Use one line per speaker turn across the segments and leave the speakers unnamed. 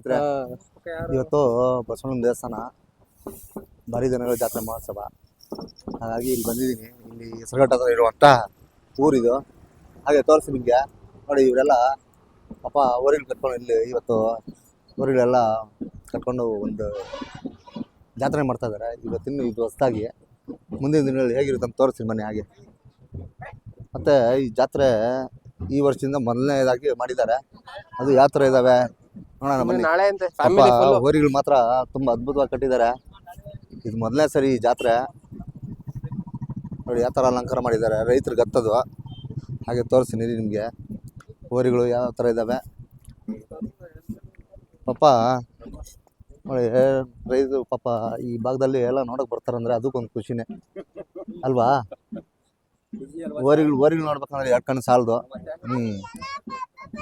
ಸ್ನೇಹಿತರೆ ಇವತ್ತು ಬಸವಣ್ಣನ ದೇವಸ್ಥಾನ ಬಾರಿ ಜನಗಳ ಜಾತ್ರೆ ಮಹೋತ್ಸವ. ಹಾಗಾಗಿ ಇಲ್ಲಿ ಬಂದಿದ್ದೀನಿ. ಇಲ್ಲಿ ಹೆಸರುಘಟ್ಟ ಹತ್ರ ಇರುವಂಥ ಊರಿದು. ಹಾಗೆ ತೋರಿಸಿ ನಿಮಗೆ. ನೋಡಿ ಇವರೆಲ್ಲ ಪಾಪ ಊರಿಗೆ ಕಟ್ಕೊಂಡು ಇಲ್ಲಿ ಇವತ್ತು ಊರಿಗಳೆಲ್ಲ ಕಟ್ಕೊಂಡು ಒಂದು ಜಾತ್ರೆ ಮಾಡ್ತಾ ಇದ್ದಾರೆ. ಇವತ್ತಿನ್ನು ಇದು ಹೊಸದಾಗಿ ಮುಂದಿನ ದಿನಗಳಲ್ಲಿ ಹೇಗಿರುತ್ತೆ ಅಂತ ತೋರಿಸ್ತೀನಿ ಮನೆ ಹಾಗೆ. ಮತ್ತು ಈ ಜಾತ್ರೆ ಈ ವರ್ಷದಿಂದ ಮೊದಲನೇದಾಗಿ ಮಾಡಿದ್ದಾರೆ. ಅದು ಯಾವ ಥರ ಇದ್ದಾವೆ? ನೋಡೋಣ ಬನ್ನಿ.
ನಾಳೆ ಅಂತೆ. ಫ್ಯಾಮಿಲಿ ಫುಲ್
ಹೋರಿಗಳು ಮಾತ್ರ ತುಂಬಾ ಅದ್ಭುತವಾಗಿ ಕಟ್ಟಿದ್ದಾರೆ. ಇದು ಮೊದಲನೇ ಸರಿ ಈ ಜಾತ್ರೆ. ನೋಡಿ ಯಾವ ತರ ಅಲಂಕಾರ ಮಾಡಿದ್ದಾರೆ. ರೈತರು ಗತ್ತದು. ಹಾಗೆ ತೋರಿಸ್ತೀನಿ ನಿಮಗೆ. ಹೋರಿಗಳು ಯಾವ ಥರ ಇದ್ದಾವೆ. ಪಾಪ ನೋಡಿ ರೈತರು ಪಾಪ ಈ ಭಾಗದಲ್ಲಿ ಎಲ್ಲ ನೋಡಕ್ ಬರ್ತಾರಂದ್ರೆ ಅದಕ್ಕೊಂದು ಖುಷಿನೇ. ಅಲ್ವಾ? ಹೋರಿಗಳು ಹೋರಿಗಳು ನೋಡ್ಬೇಕಂದ್ರೆ ಎರಡು ಕಣ್ಣು ಸಾಲದು. ಹ್ಮ್.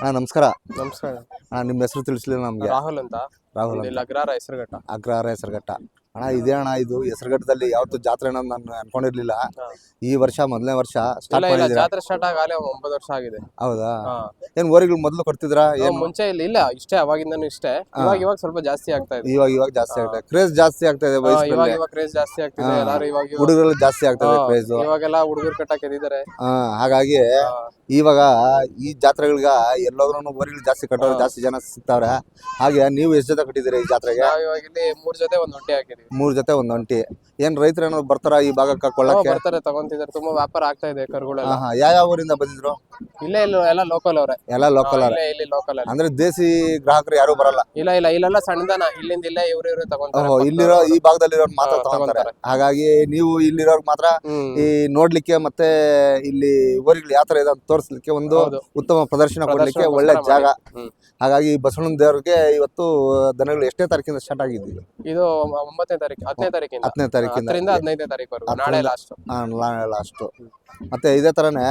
ಅಣ್ಣ ನಮಸ್ಕಾರ.
ನಮಸ್ಕಾರ.
ನಿಮ್ಮ ಹೆಸರು ತಿಳಿಸ್ಲಿಲ್ಲ ನಮ್ಗೆ.
ರಾಹುಲ್ ಅಂತ?
ರಾಹುಲ್.
ಇಲ್ಲಿ ಅಗ್ರಾರ ಹೆಸರುಘಟ್ಟ
ಅಗ್ರಹಾರ ಹೆಸರುಘಟ್ಟ ಅಣ್ಣ ಇದೇ ಅಣ್ಣ ಇದು ಹೆಸರುಘಟ್ಟದಲ್ಲಿ ಯಾವತ್ತು ಜಾತ್ರೆ ಅನ್ನೋದು ನಾನು ಅನ್ಕೊಂಡಿರ್ಲಿಲ್ಲ. ಈ ವರ್ಷ ಮೊದಲನೇ ವರ್ಷ ಸ್ಟಾರ್ಟ್
ಇಲ್ಲ
ಮಾಡಿದ್ದೀರಾ?
ಜಾತ್ರೆ ಸ್ಟಾರ್ಟ್ ಆಗಲೇ ಒಂಬತ್ತು ವರ್ಷ ಆಗಿದೆ.
ಹೌದಾ?
ಹಾ.
ಏನ್ ಓರಿಗಳು ಮೊದಲು ಕೊಡ್ತಿದ್ರಾ? ಏನ್
ಮುಂಚೆ ಇಲ್ಲ ಇಲ್ಲ ಇಷ್ಟೇ ಅವಾಗಿಂದನು ಇಷ್ಟೇ. ಇವಾಗ ಇವಾಗ ಸ್ವಲ್ಪ ಜಾಸ್ತಿ ಆಗ್ತಾ ಇದೆ.
ಇವಾಗ ಇವಾಗ ಜಾಸ್ತಿ ಆಗ್ತಾ ಕ್ರೇಜ್ ಜಾಸ್ತಿ ಆಗ್ತಾ ಇದೆ
ಹಾ, ಇವಾಗ
ವಯಸ್ಸಲ್ಲಿ.
ಇವಾಗ ಕ್ರೇಜ್ ಜಾಸ್ತಿ ಆಗ್ತಿದೆ ಎಲ್ಲಾರು ಇವಾಗ ಇವಾಗ-
ಹುಡುಗರಲ್ಲಿ ಜಾಸ್ತಿ ಆಗ್ತದೆ
ಹಾ,
ಕ್ರೇಜ್
ಇವಾಗೆಲ್ಲ ಹುಡುಗರು ಕಟ್ಟಾಕ ಎದ್ದಿದ್ದಾರೆ
ಹಾಗಾಗಿ ಇವಾಗ ಈ ಜಾತ್ರೆಗಳಿಗ ಎಲ್ಲೋದ್ರೂ ಓರಿಗಳು ಜಾಸ್ತಿ ಕಟ್ಟೋರು ಜಾಸ್ತಿ ಜನ ಸಿಗ್ತಾವ್ರೆ. ಹಾಗೆ ನೀವು ಎಷ್ಟು ಜೊತೆ ಕಟ್ಟಿದ್ದೀರಾ ಈ ಜಾತ್ರೆಗೆ?
ನಾವ್ ಇವಾಗ ಇಲ್ಲಿ ಮೂರ್ ಜೊತೆ ಒಂದ್ ಒಂಟಿ ಹಾಕಿದೀವಿ.
ಮೂರ್ ಜೊತೆ ಒಂದ್ ಒಂಟಿ ಏನ್ ರೈತರು ಏನೋ ಬರ್ತಾರ ಈ ಭಾಗಕ್ಕೆ ಕೊಳ್ಳಕ್ಕೆ
ಬರ್ತಾರೆ ತಗೊಂತಿದ್ದಾರೆ. ತುಂಬಾ ವ್ಯಾಪಾರ ಆಗ್ತಾ ಇದೆ ಕರುಗಳೆಲ್ಲ.
ಹಾ ಯಾವ ಊರಿಂದ ಬಂದಿದ್ರು?
ಇಲ್ಲೇ ಇಲ್ಲ ಎಲ್ಲ ಲೋಕಲ್ ಅವ್ರೆ.
ಎಲ್ಲ ಲೋಕಲ್
ಅವ್ರೆ. ಇಲ್ಲಿ ಲೋಕಲ್
ಅಂದ್ರೆ ದೇಸಿ ಗ್ರಾಹಕರು ಯಾರು ಬರಲ್ಲ?
ಇಲ್ಲ ಇಲ್ಲ ಇಲ್ಲೆಲ್ಲ ಸಣ್ಣದನ. ಇಲ್ಲಿಂದ ಇಲ್ಲೇ ಇವ್ರು ಇವ್ರು ತಗೊಂತಾರೆ
ಇಲ್ಲಿರೋ ಈ ಭಾಗದಲ್ಲಿರೋರು ಮಾತ್ರ
ಹಾ,
ತಗೊಂತಾರೆ. ಹಾಗಾಗಿ ನೀವು ಇಲ್ಲಿರೋರ್ ಮಾತ್ರ ಈ ನೋಡ್ಲಿಕ್ಕೆ ಮತ್ತೆ ಇಲ್ಲಿ ಊರಿಗಳು ಯಾವ ತರ ಇದೆ ಅಂತ ತೋರಿಸ್ಲಿಕ್ಕೆ ಒಂದು ಉತ್ತಮ ಪ್ರದರ್ಶನ ಕೊಡ್ಲಿಕ್ಕೆ ಒಳ್ಳೆ ಜಾಗ. ಹಾಗಾಗಿ ಬಸವಣ್ಣನ ದೇವ್ರಿಗೆ ಇವತ್ತು ದನಗಳು ಎಷ್ಟೇ ತಾರೀಕಿಂದ ಸ್ಟಾರ್ಟ್ ಆಗಿದ್ದೀವಿ
ಇದು ಒಂಬತ್ತನೇ ತಾರೀಕು ಹತ್ತನೇ ತಾರೀಕಿಂದ.
ಹತ್ತನೇ ತಾರೀಕಿಂದ
ಹತ್ತರಿಂದ ಹದಿನೈದನೇ ತಾರೀಕು ನಾಳೆ ಲಾಸ್ಟ್ ನಾಳೆ
ಲಾಸ್ಟ್ ಮತ್ತೆ ಇದೇ ತರನೇ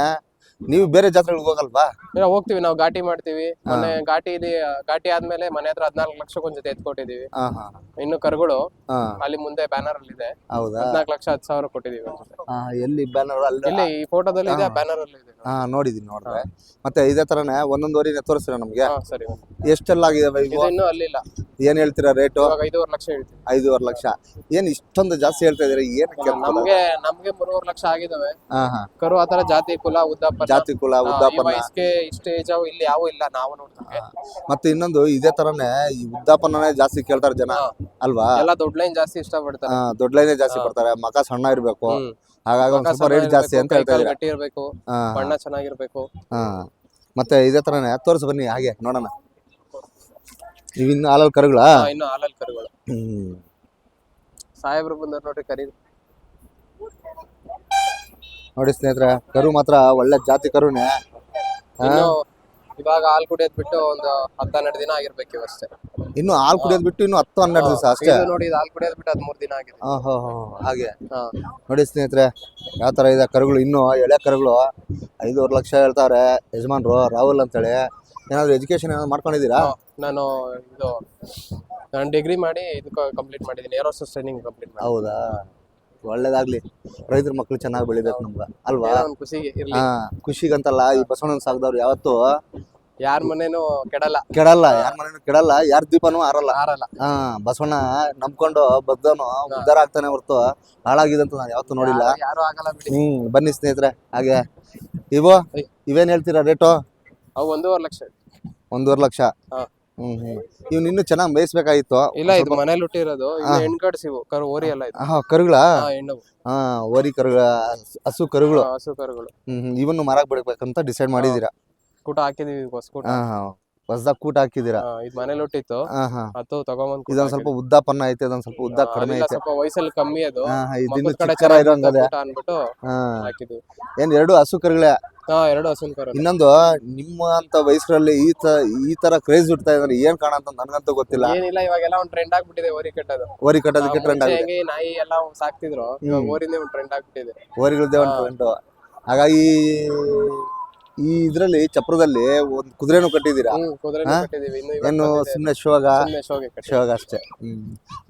ನೀವು ಬೇರೆ ಜಾತ್ರೆಗಳಿಗೆ ಹೋಗಲ್ವಾ?
ಹೋಗ್ತೀವಿ. ನಾವು ಘಾಟಿ ಮಾಡ್ತೀವಿ. ಮೊನ್ನೆ ಘಾಟಿಲಿ ಘಾಟಿ ಆದ್ಮೇಲೆ ಮನೆ ಹತ್ರ ಹದಿನಾಲ್ಕು ಲಕ್ಷಕ್ಕೊಂದ್ ಜೊತೆ ಎತ್ಕೊಟ್ಟಿದೀವಿ
ಹಾ ಹಾ.
ಇನ್ನು ಕರುಗಳು
ಹಾ.
ಅಲ್ಲಿ ಮುಂದೆ ಬ್ಯಾನರ್ ಅಲ್ಲಿ ಇದೆ
ಹೌದಾ?
ಹದಿನಾಲ್ಕು ಲಕ್ಷ ಹತ್ತು ಸಾವಿರ ಕೊಟ್ಟಿದೀವಿ
ಎಲ್ಲಿ ಬ್ಯಾನರ್ ಅಲ್ಲಿ
ಇಲ್ಲಿ ಈ ಫೋಟೋದಲ್ಲಿ ಇದೆ ಬ್ಯಾನರ್ ಅಲ್ಲಿ ಇದೆ.
ಹಾ ನೋಡಿದೀನಿ ನೋಡ್ರೆ ಮತ್ತೆ ಇದೇ ತರನೇ ಒಂದೊಂದು ವರಿನ ತೋರಿಸ್ತೀರಾ ನಮ್ಗೆ?
ಹಾ ಸರಿ.
ಎಷ್ಟೆಲ್ಲ ಆಗಿದಾವೆ ಇವು?
ಇದು ಇನ್ನೂ ಅಲ್ಲಿಲ್ಲ.
ಏನ್ ಹೇಳ್ತೀರಾ ರೇಟು?
ಇವಾಗ ಐದೂವರೆ ಲಕ್ಷ ಹೇಳ್ತೀವಿ.
ಐದೂವರೆ ಲಕ್ಷ. ಏನ್ ಇಷ್ಟೊಂದು ಜಾಸ್ತಿ ಹೇಳ್ತಾ ಇದೀರಾ ಏನಕ್ಕೆ?
ನಮ್ಗೆ ನಮ್ಗೆ ಮೂರುವರೆ ಲಕ್ಷ ಆಗಿದಾವೆ.
ಹಾ ಹಾ.
ಕರು ಆತರ ಜಾತಿ ಕುಲ ಉದ್ದಾಪನ
ಜಾತಿ ಕುಲ ಉದ್ದಾಪನ.
ಇಷ್ಟ ಇಲ್ಲಿ ಯಾವ ಇಲ್ಲ ನಾವು ನೋಡ್ತೀವಿ
ಮತ್ತೆ ಇನ್ನೊಂದು ಇದೇ ತರನೇ ಈ ಉದ್ದಾಪನನೇ ಜಾಸ್ತಿ ಕೇಳ್ತಾರೆ ಜನ ಅಲ್ವಾ?
ಎಲ್ಲ ದೊಡ್ಡ ಲೈನ್ ಜಾಸ್ತಿ ಇಷ್ಟ
ಪಡ್ತಾರೆ ದೊಡ್ಡ ಲೈನ್ ಜಾಸ್ತಿ ಬರ್ತಾರೆ ಮಕ ಸಣ್ಣ ಇರ್ಬೇಕು. ಹಾಗಾಗಿ ಒಂದ್ ಸ್ವಲ್ಪ ರೇಟ್ ಜಾಸ್ತಿ ಅಂತ ಹೇಳ್ತಾರೆ
ಗಟ್ಟಿ ಇರ್ಬೇಕು ಬಣ್ಣ ಚೆನ್ನಾಗಿರ್ಬೇಕು.
ಹಾ. ಮತ್ತೆ ಇದೇ ತರನೇ ತೋರಿಸ್ ಬನ್ನಿ ಹಾಗೆ ನೋಡೋಣ. ಇವಿನ್ನ ಹಾಲಲ್ಲಿ ಕರುಗಳ?
ಇನ್ನು ಹಾಲಲ್ ಕರುಗಳು. ಸಾಹೇಬ್ರು ಬಂದ್ರೆ ನೋಡ್ರಿ ಕರಿ
ನೋಡಿ ಸ್ನೇಹಿತರೆ ಕರು ಮಾತ್ರ ಒಳ್ಳೆ ಜಾತಿ ಕರುನೇ.
ಇನ್ನು ಇವಾಗ ಹಾಲು ಕುಡಿಯೋದ್ ಬಿಟ್ಟು ಒಂದು ಹತ್ತು ಹನ್ನೆರಡು ದಿನ ಆಗಿರ್ಬೇಕು ಇವಷ್ಟೇ
ಇನ್ನು ಹಾಲು ಕುಡಿಯೋದ್ ಬಿಟ್ಟು ಇನ್ನು ಹತ್ತು ಹನ್ನೆರಡು ದಿವಸ ಅಷ್ಟೇ?
ಇದು ನೋಡಿ ಇದು ಹಾಲ್ ಕುಡಿಯೋದ್ ಬಿಟ್ಟು ಹದಿಮೂರು ದಿನ ಆಗಿದೆ.
ಹಾ ಹಾ ಹಾ ಹಾಗೆ.
ಹಾ.
ನೋಡಿ ಸ್ನೇಹಿತರೆ ಯಾವ ತರ ಇದೆ ಕರುಗಳು? ಇನ್ನು ಎಳೆ ಕರುಗಳು ಐದೂವರೆ ಲಕ್ಷ ಹೇಳ್ತಾರೆ ಯಜಮಾನ್ರು ರಾಹುಲ್ ಅಂತೇಳಿ. ಏನಾದ್ರು ಎಜುಕೇಶನ್ ಏನಾದ್ರು ಮಾಡ್ಕೊಂಡಿದ್ದೀರಾ?
ನಾನು ಇದು ನಾನು ಡಿಗ್ರಿ ಮಾಡಿ ಇದು ಕಂಪ್ಲೀಟ್ ಮಾಡಿದ್ದೀನಿ. ಏರೋಸಸ್ ಟ್ರೈನಿಂಗ್ ಕಂಪ್ಲೀಟ್ ಮಾಡಿ
ಹೌದಾ? ಒಳ್ಳೇದಾಗ್ಲಿ. ರೈತರ ಮಕ್ಳು ಚೆನ್ನಾಗಿ ಬೆಳಿಬೇಕು ನಮ್ಗ. ಅಲ್ವಾ?
ಏನೋ ಒಂದ್ ಖುಷಿಗೆ ಇರ್ಲಿ.
ಹಾ ಖುಷಿಗಂತಲ್ಲ ಈ ಬಸವಣ್ಣನ ಸಾಗದವ್ರು ಯಾವತ್ತು
ಯಾರ ಮನೇನು ಕೆಡಲ್ಲ.
ಕೆಡಲ್ಲ ಯಾರ ಮನೇನು ಕೆಡಲ್ಲ ಯಾರ ದೀಪನೂ ಆರಲ್ಲ
ಆರಲ್ಲ
ಹಾ ಬಸವಣ್ಣ ನಂಬ್ಕೊಂಡು ಬದ್ದವನು ಉದ್ಧಾರ ಆಗ್ತಾನೆ ಹೊರ್ತು ಹಾಳಾಗಿದಂತ ನಾನು ಯಾವತ್ತೂ ನೋಡಿಲ್ಲ.
ಯಾರು ಆಗಲ್ಲ ಬಿಡಿ.
ಹ್ಮ್ ಬನ್ನಿ ಸ್ನೇಹಿತರೆ ಹಾಗೆ. ಇವು ಇವೇನ್ ಹೇಳ್ತೀರಾ ರೇಟು?
ಅವು ಒಂದೂವರೆ ಲಕ್ಷ.
ಒಂದೂವರೆ ಲಕ್ಷ.
ಹಾ.
ಹ್ಮ್ ಹ್ಮ್. ಇವ್ನ ಇನ್ನೂ ಚೆನ್ನಾಗಿ ಮೇಯಿಸ್ಬೇಕಾಗಿತ್ತು
ಇಲ್ಲ ಇದು ಮನೇಲಿ ಹುಟ್ಟಿರೋದು. ಹೆಣ್ಣು ಕಡ್ಸಿವು ಕರು ಓರಿ ಎಲ್ಲ ಇದು
ಹಾ ಕರುಗಳ?
ಹಾ ಹೆಣ್ಣು.
ಹಾ ಓರಿ ಕರುಗಳ ಹಸು ಕರುಗಳು.
ಹಸು ಕರುಗಳು.
ಹ್ಮ್ ಹ್ಮ್. ಇವನ್ನು ಮಾರಾಕ್ ಬಿಡ್ಬೇಕಂತ ಡಿಸೈಡ್ ಮಾಡಿದೀರಾ?
ಕೂಟ ಹಾಕಿದೀವಿ
ಹಾ ಹಾ ಹೊಸದಾಗ ಕೂಟ ಹಾಕಿದೀರಾ
ಇದು ಮನೇಲಿ ಹುಟ್ಟಿತ್ತು. ಅದು ತಗೊಂಬಂದ್ ಕೂಟ
ಇದೊಂದ್ ಸ್ವಲ್ಪ ಉದ್ದಾಪನ್ನ ಐತೆ ಇದೊಂದ್ ಸ್ವಲ್ಪ ಉದ್ದ ಕಡಿಮೆ ಐತೆ.
ಸ್ವಲ್ಪ ವಯಸ್ಸಲ್ಲಿ ಕಮ್ಮಿ ಅದು.
ಇದಿನ್ನು
ಕಡೆ
ಚಿಕ್ಕರ ಇರೋಂಗದೆ.
ಅನ್ಬಿಟ್ಟು ಹಾಕಿದ್ವಿ.
ಏನ್ ಎರಡು ಹಸು ಕರುಗಳೇ
ಹಾ ಎರಡು ಹಸು ಕರು
ಇನ್ನೊಂದು ನಿಮ್ಮ ಅಂತ ವಯಸ್ಸರಲ್ಲಿ ಈ ತರ ಈ ತರ ಕ್ರೇಜ್ ಬಿಡ್ತಾ ಇದಾರೆ ಏನ್ ಕಾಣಂತ ನನ್ಗಂತೂ ಗೊತ್ತಿಲ್ಲ.
ಏನಿಲ್ಲ ಇವಾಗೆಲ್ಲ ಒಂದ್ ಟ್ರೆಂಡ್ ಆಗ್ಬಿಟ್ಟಿದೆ ಓರಿ ಕಟ್ಟೋದು.
ಓರಿ ಕಟ್ಟೋದಕ್ಕೆ ಟ್ರೆಂಡ್ ಆಗಿದೆ.
ನಾಯಿ ಎಲ್ಲ ಸಾಕ್ತಿದ್ರು ಇವಾಗ ಓರಿಂದೇ ಒಂದ್ ಟ್ರೆಂಡ್ ಆಗ್ಬಿಟ್ಟಿದೆ.
ಓರಿಗಳದ್ದೇ ಒಂದು ಟ್ರೆಂಡ್ ಹಾಗಾಗಿ ಈ ಇದ್ರಲ್ಲಿ ಚಪ್ರದಲ್ಲಿ ಒಂದ್ ಕುದುರೆನೂ
ಹ್ಮ್ ಕಟ್ಟಿದೀವಿ ಇನ್ನು
ಏನು ಸುಮ್ನೆ ಶಿವಾಗ?
ಸುಮ್ನೆ ಶೋಗೆ ಕಟ್ಟಿ
ಶೋಗ ಅಷ್ಟೇ. ಹ್ಮ್.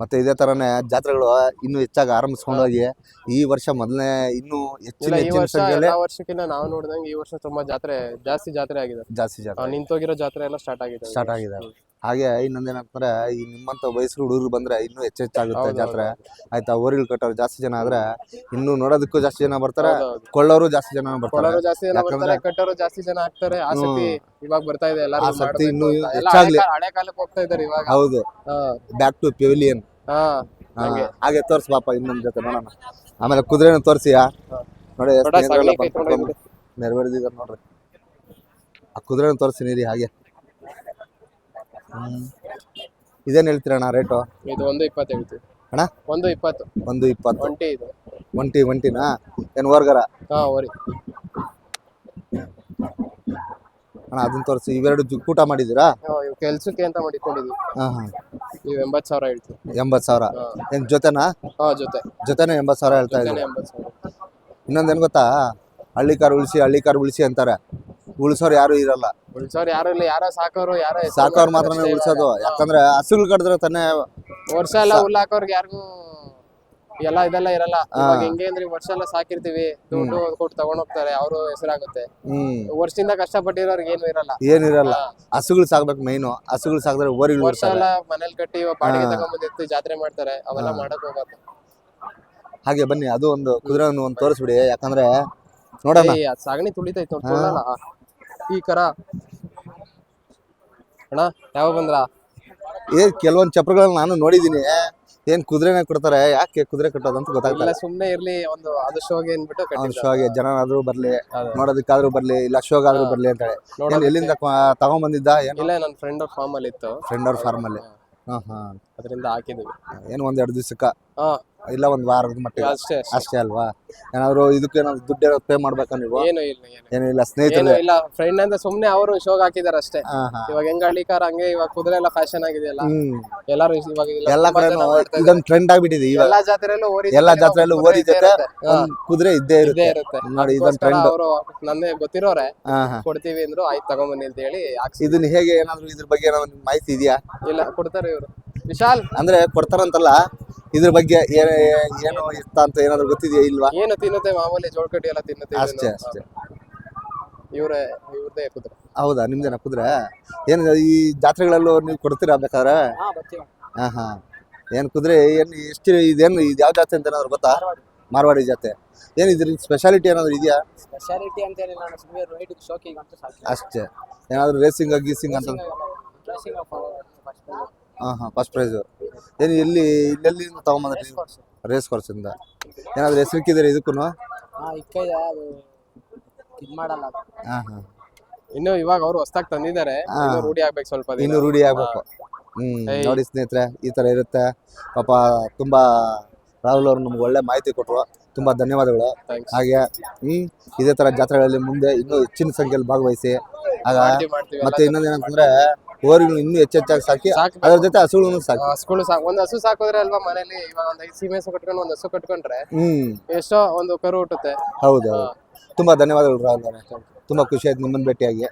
ಮತ್ತೆ ಇದೇ ತರನೇ ಜಾತ್ರೆಗಳು ಇನ್ನು ಹೆಚ್ಚಾಗಿ ಆರಂಭಿಸ್ಕೊಂಡೋಗಿ ಈ ವರ್ಷ ಮೊದಲನೇ ಇನ್ನೂ ಹೆಚ್ಚಿನ
ಇಲ್ಲ ಈ
ಹೆಚ್ಚಿನ
ವರ್ಷ
ಸಂಖ್ಯೆಯಲ್ಲಿ
ಎಲ್ಲಾ ವರ್ಷಕ್ಕಿಂತ ನಾವು ನೋಡಿದಂಗೆ ಈ ವರ್ಷ ತುಂಬಾ ಜಾತ್ರೆ ಜಾಸ್ತಿ ಜಾತ್ರೆ ಆಗಿದೆ.
ಜಾಸ್ತಿ
ಆ,
ಜಾತ್ರೆ
ನಿಂತೋಗಿರೋ ಜಾತ್ರೆ ಎಲ್ಲ ಸ್ಟಾರ್ಟ್ ಆಗಿದೆ.
ಸ್ಟಾರ್ಟ್ ಆಗಿದೆ. ಹಾಗೆ ಇನ್ನೊಂದೇನಂತಂದ್ರೆ ಈ ನಿಮ್ಮಂತ ವಯಸ್ಸು ಹುಡುಗರು ಬಂದ್ರೆ ಇನ್ನೂ ಹೆಚ್ಚೆಚ್ಚಾಗುತ್ತೆ ಜಾತ್ರೆ. ಆಯ್ತಾ? ಓರಿಲ್ ಕಟ್ಟೋರು ಜಾಸ್ತಿ ಜನ ಆದ್ರೆ ಇನ್ನು ನೋಡೋದಕ್ಕೂ ಜಾಸ್ತಿ ಜನ ಬರ್ತಾರೆ. ಕೊಳ್ಳೋರು ಜಾಸ್ತಿ ಜನ ಬರ್ತಾರೆ.
ಕೊಳ್ಳೋರು ಜಾಸ್ತಿ ಜನ ಬರ್ತಾರೆ ಕಟ್ಟೋರು ಜಾಸ್ತಿ ಜನ ಆಗ್ತಾರೆ. ಆಸಕ್ತಿ ಇವಾಗ ಬರ್ತಾ ಇದೆ ಎಲ್ಲರೂ
ಆಸಕ್ತಿ ಇನ್ನೂ ಹೆಚ್ಚಾಗ್ಲಿ.
ಹಳೆ ಕಾಲಕ್ಕೆ ಹೋಗ್ತಾ ಇದಾರೆ ಇವಾಗ.
ಹೌದು. ಬ್ಯಾಕ್ ಟು ಪೆವಿಲಿಯನ್
ಹಂಗೆ.
ತೋರ್ಸ್ ಪಾಪ ಇನ್ನೊಂದ್ ಜೊತೆ ನೋಡೋಣ. ಆಮೇಲೆ ಕುದುರೆನ ತೋರ್ಸಿಯಾ. ನೋಡಿ ನೆರವೇರಿದ ನೋಡ್ರಿ. ಆ ಕುದುರೆನ ತೋರಿಸಿ ನೀರಿ ಹಾಗೆ. ಇದೇನ್ ಹೇಳ್ತೀರಣ್ಣ ರೇಟು?
ಇದು ಒಂದು ಇಪ್ಪತ್ತು ಹೇಳ್ತೀವಿ.
ಅಣ್ಣ?
ಒಂದು ಇಪ್ಪತ್ತು.
ಒಂದು ಇಪ್ಪತ್ತು.
ಒಂಟಿ ಇದು.
ಒಂಟಿ ಒಂಟಿನಾ? ಏನ್ ವರ್ಗರ
ಹಾ ಓರಿ
ಅಣ್ಣ ಅದನ್ನ ತೋರಿಸಿ. ಇವೆರಡು ಜುಕ್ಕೂಟ ಕೂಟ ಮಾಡಿದ್ದೀರಾ?
ಇವ್ ಕೆಲ್ಸಕ್ಕೆ ಅಂತ ಮಾಡಿಕೊಂಡಿದ್ವಿ.
ಹಾ ಹಾ.
ನೀವು ಎಂಬತ್ತು ಸಾವಿರ ಹೇಳ್ತೀವಿ.
ಎಂಬತ್ತು ಸಾವಿರ. ಏನು ಜೊತೆನಾ?
ಹಾ ಜೊತೆ.
ಜೊತೆನೇ ಎಂಬತ್ತು ಸಾವಿರ ಹೇಳ್ತಾ ಇದ್ದೀನಿ
ಎಂಬತ್ತು ಸಾವಿರ.
ಇನ್ನೊಂದೇನ್ ಗೊತ್ತಾ? ಹಳ್ಳಿ ಕಾರ್ ಉಳಿಸಿ ಹಳ್ಳಿ ಕಾರ್ ಉಳಿಸಿ ಅಂತಾರೆ. ಉಳಿಸೋರು ಯಾರು ಇರಲ್ಲ.
ಉಳ್ಸೋರು ಯಾರು ಇಲ್ಲ ಯಾರೋ ಸಾಕೋರು ಯಾರೋ ಹೆಸ್ರು
ಸಾಕೋರ್
ಮಾತ್ರ
ಮಾತ್ರನೇ
ಅಷ್ಟೇ
ಉಳಿಸೋದು.
ಇವಾಗ.
ಯಾಕಂದ್ರೆ ಹಸುಗಳು ಕಟ್ಟಿದ್ರೆ ತಾನೇ
ವರ್ಷ ಎಲ್ಲ ಹುಲ್ಲು ಹಾಕೋರ್ಗೆ ಯಾರಿಗೂ ಎಲ್ಲ ಇದೆಲ್ಲ ಇರಲ್ಲ. ಇವಾಗ ಹೆಂಗೆ ಅಂದ್ರೆ ಈ ವರ್ಷ ಎಲ್ಲ ಸಾಕಿರ್ತೀವಿ. ದುಡ್ಡು ಕೊಟ್ಟು ತಗೊಂಡ್ ಹೋಗ್ತಾರೆ ಅವರು ಹೆಸರಾಗುತ್ತೆ.
ಹ್ಮ್.
ವರ್ಷದಿಂದ ಕಷ್ಟಪಟ್ಟಿರೋರ್ಗೆ ಏನು ಇರಲ್ಲ.
ಏನಿರಲ್ಲ ಹಸುಗಳು ಸಾಕ್ಬೇಕು ಮೈನು ಹಸುಗಳು ಸಾಕಿದ್ರೆ ಓರಿಗಳು
ವರ್ಷ ಎಲ್ಲ ಮನೇಲಿ ಕಟ್ಟಿ ಬಾಡಿಗೆ ತಗೊಂಡ್ಬಂದಿರ್ತಿ ಜಾತ್ರೆ ಮಾಡ್ತಾರೆ. ಅವೆಲ್ಲ ಮಾಡಕ್ ಹೋಗತ್ತೆ
ಹಾಗೆ ಬನ್ನಿ ಅದು ಒಂದು ಕುದುರೆ ಒಂದು ತೋರಿಸ್ಬಿಡಿ. ಯಾಕಂದ್ರೆ ನೋಡೋಣ.
ಏಯ್, ಅದ್ ಸಗಣಿ ತುಳಿತೈತೆ ನೋಡ್ ತುಳ್ಳಲ್ಲ. ಈ ಕರ ಅಣ್ಣ ಯಾವಾಗ ಬಂದ್ರ?
ಏ ಕೆಲವೊಂದ್ ಚಪ್ರಗಳನ್ನ ನಾನು ನೋಡಿದೀನಿ ಏನ್ ಕುದುರೆನ ಕೊಡ್ತಾರೆ ಯಾಕೆ ಕುದುರೆ
ಕಟ್ಟೋದಂತ
ಗೊತ್ತಾಗ್ತಲ್ಲ
ಸುಮ್ನೆ ಇರ್ಲಿ ಒಂದು ಅದು ಶೋಗೆ ಅನ್ಬಿಟ್ಟು ಶೋ
ಶೋಗೆ ಜನ ಆದ್ರೂ ಬರ್ಲಿ. ನೋಡೋದಕ್ಕಾದ್ರೂ ಬರ್ಲಿ ಇಲ್ಲ ಶೋಗಾದ್ರೂ ಬರ್ಲಿ ಅಂತ ಹೇಳಿ ಎಲ್ಲಿಂದ ತಗೊಂಡ್ಬಂದಿದ್ದ ತಗೊಂಬಂದಿದ್ದ
ಇಲ್ಲ ನನ್ನ ಫ್ರೆಂಡ್ ಅವ್ರ ಫಾರ್ಮ್ ಅಲ್ಲಿ ಇತ್ತು.
ಫ್ರೆಂಡ್ ಅವ್ರ ಫಾರ್ಮ್ ಅಲ್ಲಿ. ಹಾ ಹಾ.
ಅದರಿಂದ ಹಾಕಿದ್ವಿ
ಏನು ಒಂದ್ ಎರಡು ದಿವಸಕ್ಕ ಇಲ್ಲ ಒಂದ್ ವಾರದ ಮಟ್ಟಿಗೆ.
ಅಷ್ಟೇ ಅಷ್ಟೇ.
ಅಷ್ಟೇ ಅಲ್ವಾ? ಏನಾದ್ರು ಇದಕ್ಕೆ ನಾವು ದುಡ್ಡು ಏನಾದ್ರು ಪೇ ಮಾಡ್ಬೇಕಾ ನೀವು?
ಏನು ಇಲ್ಲ ಏನು
ಏನೂ ಇಲ್ಲ
ಏನು
ಸ್ನೇಹಿತರು
ಇಲ್ಲ ಫ್ರೆಂಡ್ ಅಂತ ಸುಮ್ನೆ ಅವರು ಶೋಗ್ ಹಾಕಿದಾರೆ ಅಷ್ಟೇ.
ಹಾ ಹಾ.
ಇವಾಗ ಹೆಂಗ್ ಹಳ್ಳಿಕಾರ ಹಂಗೆ ಇವಾಗ ಕುದುರೆ ಎಲ್ಲ ಫ್ಯಾಷನ್ ಆಗಿದೆಯಲ್ಲ?
ಹ್ಮ್.
ಎಲ್ಲಾರು ಇವಾಗ ಇಲ್ಲ
ಎಲ್ಲ
ತುಂಬಾ ಜನ ಮಾಡ್ತಾ ಇದ್ದಾರೆ.
ಇದೊಂದು ಟ್ರೆಂಡ್ ಆಗಿಬಿಟ್ಟಿದೆ ಇವಾಗ
ಎಲ್ಲಾ ಜಾತ್ರೆಯಲ್ಲೂ ಓರಿ
ಎಲ್ಲಾ
ಜೊತೆಗೆ
ಜಾತ್ರೆಯಲ್ಲೂ ಓರಿ
ಕುದುರೆ
ಜೊತೆ
ಇದ್ದೇ ಇರುತ್ತೆ. ಹಾ,
ಒಂದ್ ಕುದುರೆ ಇದ್ದೇ
ಇದ್ದೇ
ಇರುತ್ತೆ.
ಇರುತ್ತೆ.
ನೋಡಿ ಇದೊಂದು ಟ್ರೆಂಡ್
ಅವರು ನನ್ನೇ ಗೊತ್ತಿರೋರೆ.
ಹಾ ಹಾ.
ಕೊಡ್ತೀವಿ ಅಂದ್ರು ಆಯ್ತು ತಗೊಂಬನ್ನಿ ಅಂತ ಹೇಳಿ ಹಾಕ್ಸಿ
ಇದನ್ನ ಹೇಗೆ ಏನಾದ್ರು ಇದ್ರ ಬಗ್ಗೆ ಏನಾದ್ರು ನಿಮ್ಗೆ ಮಾಹಿತಿ ಇದೆಯಾ?
ಇಲ್ಲ ಕೊಡ್ತಾರೆ ಇವರು. ವಿಶಾಲ್.
ಅಂದ್ರೆ ಕೊಡ್ತಾರಂತಲ್ಲ? ಇದ್ರ ಬಗ್ಗೆ ಏನ್ ಏನು ಇತ್ತ ಅಂತ ಏನಾದ್ರು ಗೊತ್ತಿದೆಯಾ ಇಲ್ವಾ?
ಏನು ತಿನ್ನುತ್ತೆ ಮಾಮೂಲಿ ಜೋಳಕಟ್ಟಿ ಎಲ್ಲ ತಿನ್ನುತ್ತೆ
ಅಷ್ಟೇ ಅಷ್ಟೇ.
ಇವರೇ ಇವ್ರದೇ ಕುದುರೆ.
ಹೌದಾ ನಿಮ್ದೇನ ಕುದುರೆ? ಏನು ಈ ಜಾತ್ರೆಗಳಲ್ಲೂ ನೀವು ಕೊಡ್ತೀರಾ ಬೇಕಾದ್ರೆ?
ಹಾ
ಹಾ ಏನ್ ಕುದುರೆ ಏನ್ ಎಷ್ಟು ಇದೇನು ಇದು ಯಾವ ಜಾತ್ರೆ ಅಂತ ಏನಾದ್ರು ಗೊತ್ತಾ? ಮಾರ್ವಾಡಿ. ಜಾತ್ರೆ. ಏನ್ ಇದ್ರ ಸ್ಪೆಷಾಲಿಟಿ ಏನಾದ್ರು ಇದೆಯಾ?
ಸ್ಪೆಷಾಲಿಟಿ ಅಂತ ಏನಿಲ್ಲ ನಾನು ಸುಮ್ಮನೆ ರೈಡ್ ಶೋಕಿಗೆ ಅಂತ ಸಾಕಿ.
ಅಷ್ಟೇ. ಏನಾದ್ರು ರೇಸಿಂಗ್ ಗೀಸಿಂಗ್ ಅಂತ? ಹಾ ಹಾ ಫಸ್ಟ್ ಪ್ರೈಸ್ ಏನು ಎಲ್ಲಿ ಇಲ್ಲೆಲ್ಲಿ ತಗೊಂಬಂದ್ರೆ ನೀವು? ರೇಸ್ ಕೋರ್ಸಿಂದ ಏನಾದ್ರು ಹೆಸರಿಕ್ಕಿದ್ರೆ ಇದಕ್ಕೂ
ಹಾ ಇಕ್ಕಯ್ಯ ಅದು ಇದ್ ಮಾಡಲ್ಲ ಅದು.
ಹಾ ಹಾ.
ಇನ್ನು ಇವಾಗ ಅವ್ರು ಹೊಸ್ದಾಗ್ ತಂದಿದ್ದಾರೆ.
ಹಾ.
ಇನ್ನು ರೂಢಿ ಆಗ್ಬೇಕು ಸ್ವಲ್ಪ ದಿನ.
ಇನ್ನು ರೂಢಿ ಆಗ್ಬೇಕು. ಹ್ಮ್
ಏಯ್.
ನೋಡಿ ಸ್ನೇಹಿತರೆ ಈ ತರ ಇರುತ್ತೆ. ಪಾಪ ತುಂಬಾ ರಾಹುಲ್ ಅವರು ನಮ್ಗೆ ಒಳ್ಳೆ ಮಾಹಿತಿ ಕೊಟ್ರು. ತುಂಬಾ ಧನ್ಯವಾದಗಳು.
Thanks.
ಹಾಗೆ ಹ್ಮ್ ಇದೇ ತರ ಜಾತ್ರೆಗಳಲ್ಲಿ ಮುಂದೆ ಇನ್ನೂ ಹೆಚ್ಚಿನ ಸಂಖ್ಯೆಯಲ್ಲಿ ಭಾಗವಹಿಸಿ. ಆಗ
ಮಾಡ್ತೀವಿ, ಮಾಡ್ತೀವಿ.
ಮತ್ತೆ ಇನ್ನೊಂದು ಓರಿಗಳು ಇನ್ನೂ ಹೆಚ್ಚೆಚ್ಚಾಗಿ ಸಾಕಿ. ಅದ್ರ ಜೊತೆ ಹಸುಗಳನ್ನು ಸಾಕಿ.
ಹಸುಗಳು ಸಾಕು. ಒಂದು ಹಸು ಸಾಕೋದ್ರೆ ಅಲ್ವಾ ಮನೇಲಿ? ಇವಾಗ ಒಂದ್ ಐದು ಸೀಮೆ ಹಸು ಕಟ್ಕೊಂಡು ಒಂದ್ ಹಸು ಕಟ್ಕೊಂಡ್ರೆ
ಹ್ಮ್.
ಎಷ್ಟೋ ಒಂದು ಕರು ಹುಟ್ಟುತ್ತೆ.
ಹೌದು ತುಂಬಾ ಧನ್ಯವಾದಗಳು ರಾಹುಲ್ ಅವರೇ. ತುಂಬಾ ಖುಷಿ ಆಯ್ತು ನಿಮ್ಮನ್ನ ಭೇಟಿಯಾಗಿ.